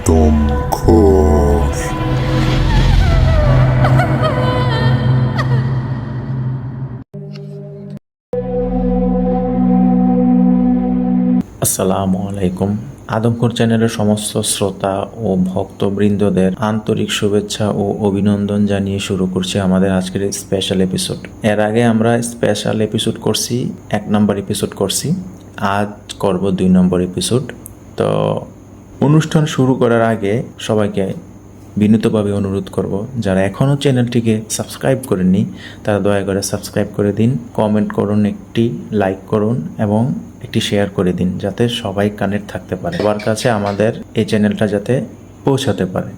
আদম খোর আসসালামু আলাইকুম। আদমখোর চ্যানেলের সমস্ত শ্রোতা ও ভক্তবৃন্দদের আন্তরিক শুভেচ্ছা ও অভিনন্দন জানিয়ে শুরু করছি আমাদের আজকের স্পেশাল এপিসোড এর আগে আমরা স্পেশাল এপিসোড করছি, এক নম্বর এপিসোড করছি। আজ করব দুই নম্বর এপিসোড তো অনুষ্ঠান শুরু করার আগে সবাইকে বিনীতভাবে অনুরোধ করব, যারা এখনও চ্যানেলটিকে সাবস্ক্রাইব করেননি, তারা দয়া করে সাবস্ক্রাইব করে দিন, কমেন্ট করুন, একটি লাইক করুন এবং একটি শেয়ার করে দিন, যাতে সবাই কানেক্ট থাকতে পারে। সবার কাছে আমাদের এই চ্যানেলটা যাতে পৌঁছাতে পারে।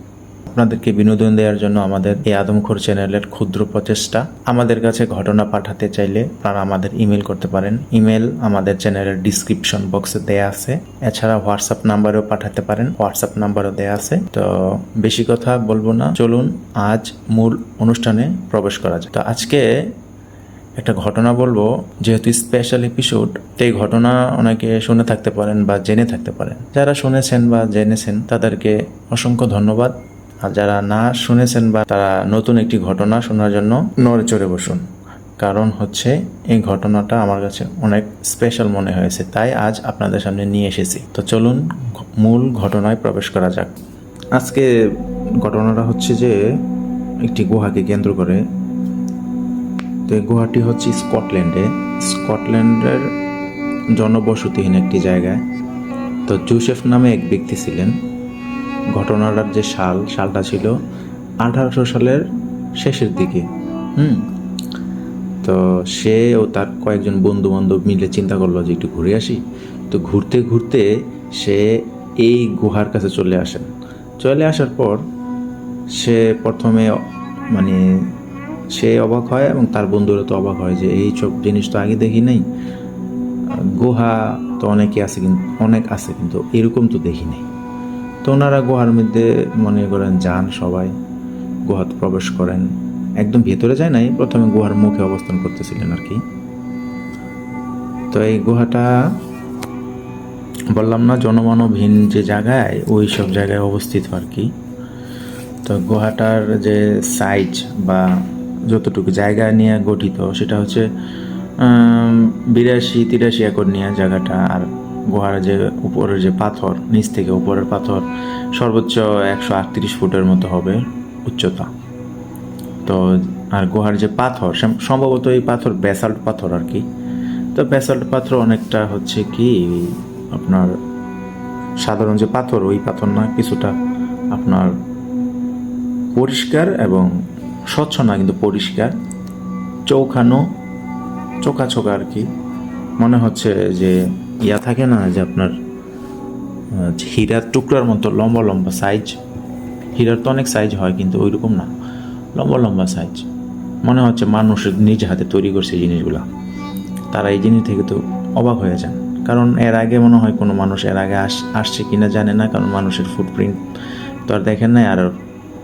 আপনাদেরকে বিনোদন দেওয়ার জন্য আমাদের এই আদমখোর চ্যানেলের ক্ষুদ্র প্রচেষ্টা। আমাদের কাছে ঘটনা পাঠাতে চাইলে আপনারা আমাদের ইমেল করতে পারেন। ইমেল আমাদের চ্যানেলের ডিসক্রিপশন বক্সে দেয়া আছে। এছাড়া হোয়াটসঅ্যাপ নাম্বারেও পাঠাতে পারেন। হোয়াটসঅ্যাপ নাম্বারও দেয়া আছে। তো বেশি কথা বলব না। চলুন আজ মূল অনুষ্ঠানে প্রবেশ করা যায় তো আজকে একটা ঘটনা বলব। যেহেতু স্পেশাল এপিসোড এই ঘটনা অনেকে শুনে থাকতে পারেন বা জেনে থাকতে পারেন। যারা শুনেছেন বা জেনেছেন, তাদেরকে অসংখ্য ধন্যবাদ। আর যারা না শুনেছেন বা তারা নতুন একটি ঘটনা শোনার জন্য নড়ে চড়ে বসুন। কারণ হচ্ছে এই ঘটনাটা আমার কাছে অনেক স্পেশাল মনে হয়েছে, তাই আজ আপনাদের সামনে নিয়ে এসেছি। তো চলুন মূল ঘটনায় প্রবেশ করা যাক। আজকে ঘটনাটা হচ্ছে যে একটি গুহাকে কেন্দ্র করে। তো এই গুহাটি হচ্ছে স্কটল্যান্ডে। স্কটল্যান্ডের জনবসতিহীন একটি জায়গায়। তো জোসেফ নামে এক ব্যক্তি ছিলেন। ঘটনাটার যে সাল, সালটা ছিল আঠারোশো সালের শেষের দিকে। হুম? তো সে ও তার কয়েকজন বন্ধু বান্ধব মিলে চিন্তা করল যে একটু ঘুরে আসি। তো ঘুরতে ঘুরতে সে এই গুহার কাছে চলে আসেন। চলে আসার পর সে প্রথমে মানে সে অবাক হয় এবং তার বন্ধুরা তো অবাক হয় যে এই সব জিনিস তো আগে দেখি নাই। গুহা তো অনেকে আছে কিন্তু অনেক আছে কিন্তু এরকম তো দেখি নাই। তো ওনারা গুহার মধ্যে মনে করেন, যান সবাই, গুহাতে প্রবেশ করেন। একদম ভেতরে যায় নাই, প্রথমে গুহার মুখে অবস্থান করতেছিলেন আর কি। তো এই গুহাটা, বললাম না, জনমানবহীন যে জায়গায়, ওই সব জায়গায় অবস্থিত আর কি। তো গুহাটার যে সাইজ বা যতটুকু জায়গা নিয়ে গঠিত, সেটা হচ্ছে বিরাশি তিরাশি একর নিয়ে জায়গাটা। আর গুহার যে উপরের যে পাথর, নিচ থেকে উপরের পাথর, সর্বোচ্চ একশো আটত্রিশ ফুটের মতো হবে উচ্চতা। তো, আর গুহার যে পাথর, সম- সম্ভবত এই পাথর ব্যাসাল্ট পাথর আর কি। তো ব্যাসাল্ট পাথর অনেকটা হচ্ছে কি, আপনার সাধারণ যে পাথর, ওই পাথর না কিছুটা আপনার পরিষ্কার এবং স্বচ্ছ না, কিন্তু পরিষ্কার। চৌখানো, চোখা চোখা আর কি। মনে হচ্ছে যে ইয়া থাকে না যে আপনার হীরার টুকরার মতো, লম্বা লম্বা সাইজ হীরার তো অনেক সাইজ হয়, কিন্তু ওই রকম না। লম্বা লম্বা সাইজ মনে হচ্ছে মানুষের নিজ হাতে তৈরি করছে জিনিসগুলা। তারা এই জিনিস থেকে তো অবাক হয়ে যান। কারণ এর আগে মনে হয় কোনো মানুষ এর আগে আস, আসছে কিনা জানে না, কারণ মানুষের ফুটপ্রিন্ট তো আর দেখেন নাই, আর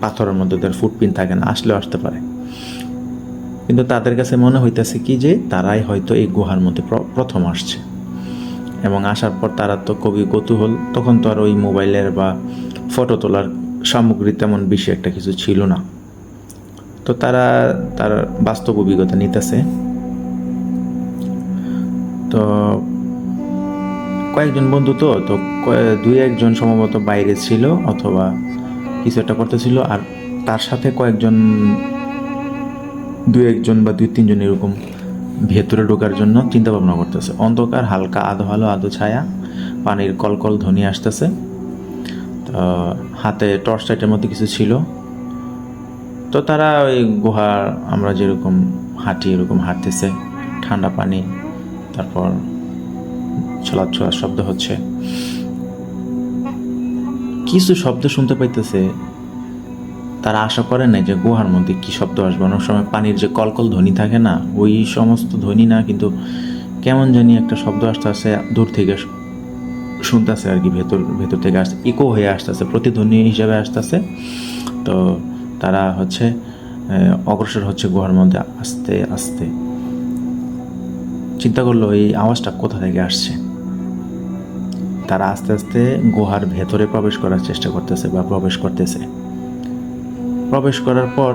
পাথরের মধ্যে তার ফুটপ্রিন্ট থাকে না, আসলেও আসতে পারে। কিন্তু তাদের কাছে মনে হইতেছে কি যে তারাই হয়তো এই গুহার মধ্যে প্রথম আসছে। এবং আসার পর তারা তো খুবই কৌতূহল। তখন তো আর ওই মোবাইলের বা ফটো তোলার সামগ্রী তেমন বেশি একটা কিছু ছিল না। তো তারা তার বাস্তব অভিজ্ঞতা নিতেছে। তো কয়েকজন বন্ধু তো তো দুই একজন সম্ভবত বাইরে ছিল অথবা কিছু একটা করতেছিল আর তার সাথে কয়েকজন, দুই একজন বা দুই তিনজন এরকম ভেতরে ঢোকার জন্য চিন্তা ভাবনা করতেছে। অন্ধকার, হালকা আধো আলো, আধো ছায়া, পানির কলকল ধ্বনি আসতেছে। হাতে টর্চ লাইটের মধ্যে কিছু ছিল। তো তারা ওই গুহা, আমরা যেরকম হাঁটি, এরকম হাঁটতেছে। ঠান্ডা পানি, তারপর ছোলা ছোলা শব্দ হচ্ছে। কিছু শব্দ শুনতে পাইতেছে। তারা আশা করে না যে গুহার মধ্যে কি শব্দ আসবে। অনেক সময় পানির যে কলকল ধ্বনি থাকে না, ওই সমস্ত ধ্বনি না, কিন্তু কেমন জানি একটা শব্দ আসতেছে, দূর থেকে শুনতেছে আর কি, ভেতর ভেতর থেকে আসছে ইকো হয়ে আসতেছে, প্রতিধ্বনি হিসাবে আসতেছে। তো তারা হচ্ছে অগ্রসর হচ্ছে গুহার মধ্যে আস্তে আস্তে। চিন্তা করল, এই আওয়াজটা কোথা থেকে আসছে? তারা আস্তে আস্তে গুহার ভেতরে প্রবেশ করার চেষ্টা করতেছে বা প্রবেশ করতেছে। প্রবেশ করার পর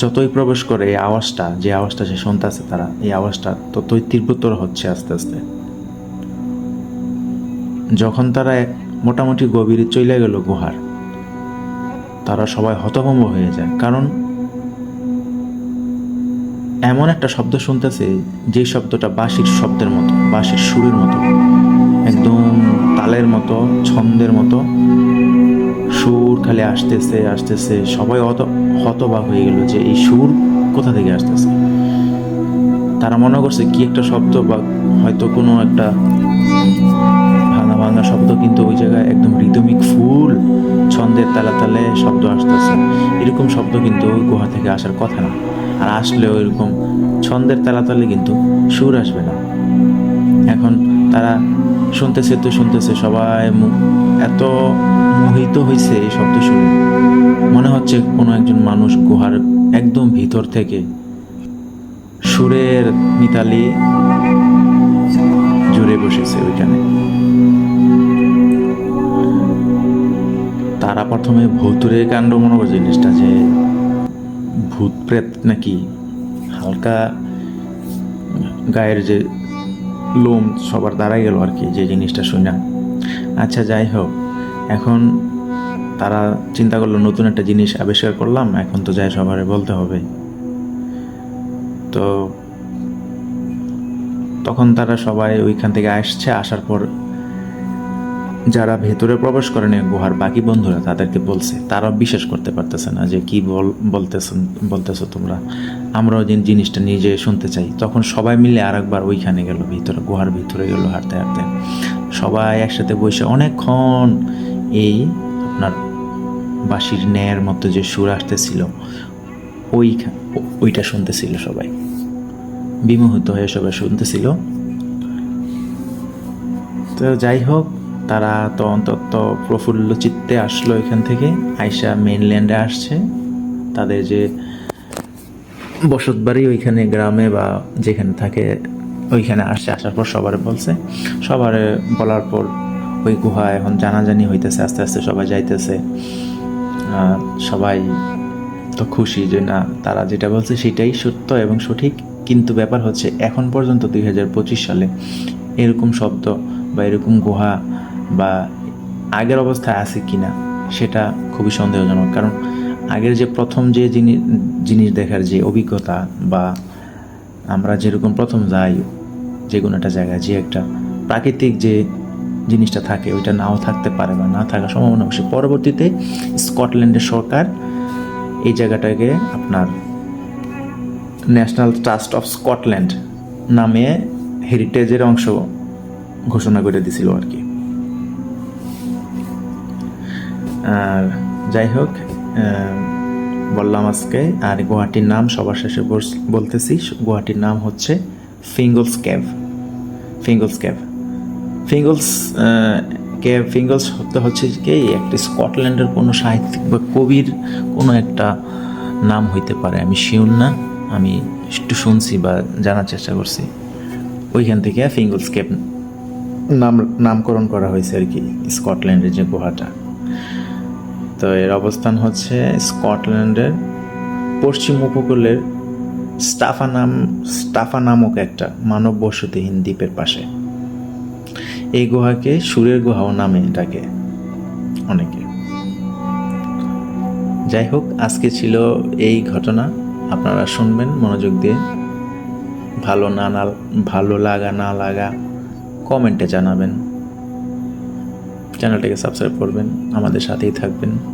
যতই প্রবেশ করে এই আওয়াজটা, যে আওয়াজটা সে শুনতেছে তারা, এই আওয়াজটা ততই তীব্রতর হচ্ছে আস্তে আস্তে। যখন তারা মোটামুটি গভীরে চলে গেল গুহার, তারা সবাই হতভম্ব হয়ে যায়। কারণ এমন একটা শব্দ শুনতেছে, যে শব্দটা বাঁশির শব্দের মতো, বাঁশির সুরের মতো, একদম তালের মতো, ছন্দের মতো সুর খালি আসতেছে আসতেছে। সবাই অত হতবাক হয়ে গেল যে এই সুর কোথা থেকে আসতেছে? তারা মনে করছে কি একটা শব্দ বা হয়তো কোনো একটা ভাঙা ভাঙা শব্দ, কিন্তু ওই জায়গায় একদম রিদমিক ফুল ছন্দের তালে তালে শব্দ আসতেছে। এরকম শব্দ কিন্তু ওই গুহা থেকে আসার কথা না। আর আসলেও এরকম ছন্দের তালা তালে কিন্তু সুর আসবে না। এখন তারা শুনতেছে, তো শুনতেছে সবাই এত মোহিত হয়েছে এই শব্দ শুনে। মনে হচ্ছে কোনো একজন মানুষ গুহার একদম ভিতর থেকে সুরের মিতালি জুড়ে বসেছে ওইখানে। তারা প্রথমে ভৌতুরে কাণ্ড মনে করে জিনিসটা যে ভূত প্রেত নাকি হালকা গায়ের যে লোম সবার দাঁড়াই গেল আর কি, যে জিনিসটা শুনে। আচ্ছা যাই হোক, এখন তারা চিন্তা করল, নতুন একটা জিনিস আবিষ্কার করলাম, এখন তো যাই সবার বলতে হবে। তো তখন তারা সবাই ওইখান থেকে আসছে, আসার পর যারা ভেতরে প্রবেশ করেনি গুহার বাকি বন্ধুরা তাদেরকে বলছে, তারাও বিশ্বাস করতে পারতেছে না যে কি বল, বলতেছেন, বলতেছো তোমরা। আমরাও যে জিনিসটা নিজে শুনতে চাই, তখন সবাই মিলে আরেকবার ওইখানে গেল, ভিতরে, গুহার ভিতরে গেল হাঁটতে হাঁটতে। সবাই একসাথে বসে অনেকক্ষণ এই আপনার বাঁশির ন্যায়ের মতো যে সুর আসতেছিল ওই ওইটা শুনতেছিল সবাই। বিমোহিত হয়ে সবাই শুনতেছিল। তো যাই হোক তারা তো অন্তত প্রফুল্ল চিত্তে আসলো এখান থেকে। আইসা মেনল্যান্ডে আসছে। তাদের যে বসত বাড়ি ওইখানে গ্রামে বা যেখানে থাকে, ওইখানে আসছে, আসার পর সবার বলছে। সবার বলার পর ওই গুহা এখন জানাজানি হইতেছে, আস্তে আস্তে সবাই যাইতেছে। সবাই তো খুশি যে না, তারা যেটা বলছে সেটাই সত্য এবং সঠিক। কিন্তু ব্যাপার হচ্ছে, এখন পর্যন্ত দুই হাজার পঁচিশ সালে এরকম শব্দ বা এরকম গুহা বা আগের অবস্থায় আছে কি না সেটা খুবই সন্দেহজনক। কারণ আগের যে প্রথম যে জিনিস জিনিস দেখার যে অভিজ্ঞতা বা আমরা যেরকম প্রথম যাই যে কোনো একটা জায়গায়, যে একটা প্রাকৃতিক যে জিনিসটা থাকে, ওইটা নাও থাকতে পারে বা না থাকার সম্ভাবনা বেশি। পরবর্তীতে স্কটল্যান্ডের সরকার এই জায়গাটাকে আপনার ন্যাশনাল ট্রাস্ট অফ স্কটল্যান্ড নামে হেরিটেজের অংশ ঘোষণা করে দিছিল আর কি। আর যাই হোক বললাম আজকে, আর গুয়াহাটির নাম সবার শেষে বলতেছি, গুয়াহাটির নাম হচ্ছে ফিঙ্গলস ক্যাভ ফিঙ্গলস ক্যাভ ফিঙ্গলস ক্যাভ ফিঙ্গলস হতে হচ্ছে কি, একটি স্কটল্যান্ডের কোনো সাহিত্যিক বা কবির কোনো একটা নাম হইতে পারে। আমি শিওর না, আমি একটু শুনছি বা জানার চেষ্টা করছি। ওইখান থেকে ফিঙ্গলস ক্যাভ নাম নামকরণ করা হয়েছে আর কি, স্কটল্যান্ডের যে গুহাটা। তো এর অবস্থান হচ্ছে স্কটল্যান্ডের পশ্চিম উপকূলের স্টাফা নাম স্টাফা নামক একটা মানব বসতিহীন দ্বীপের পাশে। এই গুহাকে সুরের গুহাও নামে ডাকে অনেকে। যাই হোক, আজকে ছিল এই ঘটনা। আপনারা শুনবেন, মনোযোগ দিয়ে। ভালো না না, ভালো লাগা না লাগা, কমেন্টে জানাবেন। চ্যানেলটাকে সাবস্ক্রাইব করবেন, আমাদের সাথেই থাকবেন।